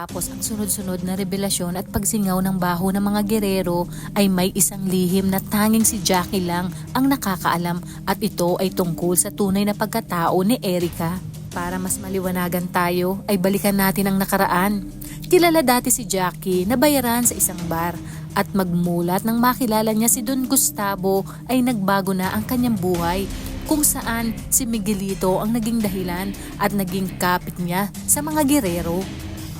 Tapos ang sunod-sunod na revelasyon at pagsingaw ng baho ng mga gerero ay may isang lihim na tanging si Jackie lang ang nakakaalam at ito ay tungkol sa tunay na pagkatao ni Erica. Para mas maliwanagan tayo ay balikan natin ang nakaraan. Kilala dati si Jackie na bayaran sa isang bar at magmulat nang makilala niya si Don Gustavo ay nagbago na ang kanyang buhay kung saan si Miguelito ang naging dahilan at naging kapit niya sa mga gerero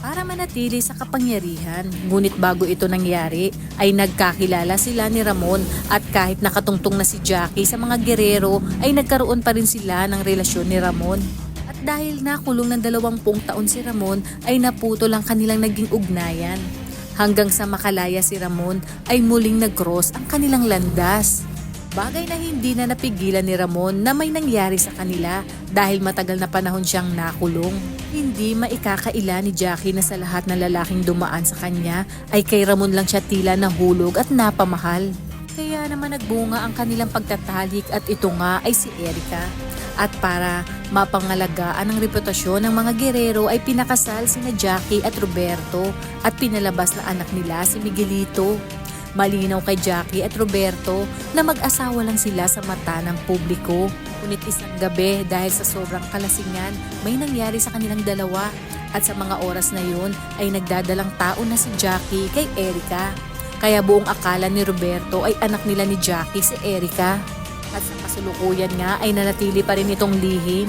para manatili sa kapangyarihan. Ngunit bago ito nangyari, ay nagkakilala sila ni Ramon at kahit nakatungtong na si Jackie sa mga gerero, ay nagkaroon pa rin sila ng relasyon ni Ramon. At dahil nakulong ng dalawampung taon si Ramon, ay naputo lang kanilang naging ugnayan. Hanggang sa makalaya si Ramon, ay muling nag-cross ang kanilang landas. Bagay na hindi na napigilan ni Ramon na may nangyari sa kanila dahil matagal na panahon siyang nakulong. Hindi maikakaila ni Jackie na sa lahat ng lalaking dumaan sa kanya ay kay Ramon lang siya tila nahulog at napamahal. Kaya naman nagbunga ang kanilang pagtatalik at ito nga ay si Erica. At para mapangalagaan ang reputasyon ng mga gerero ay pinakasal sina Jackie at Roberto at pinalabas na anak nila si Miguelito. Malinaw kay Jackie at Roberto na mag-asawa lang sila sa mata ng publiko. Ngunit isang gabi dahil sa sobrang kalasingan, may nangyari sa kanilang dalawa. At sa mga oras na yun ay nagdadalang tao na si Jackie kay Erica. Kaya buong akala ni Roberto ay anak nila ni Jackie si Erica. At sa kasulukuyan nga ay nanatili pa rin itong lihim.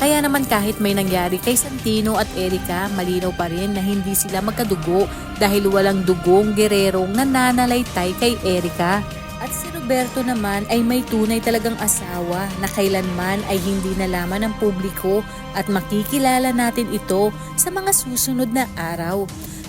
Kaya naman kahit may nangyari kay Santino at Erica, malinaw pa rin na hindi sila magkadugo dahil walang dugong gererong nananalaytay kay Erica. At si Roberto naman ay may tunay talagang asawa na kailanman ay hindi nalaman ng publiko at makikilala natin ito sa mga susunod na araw.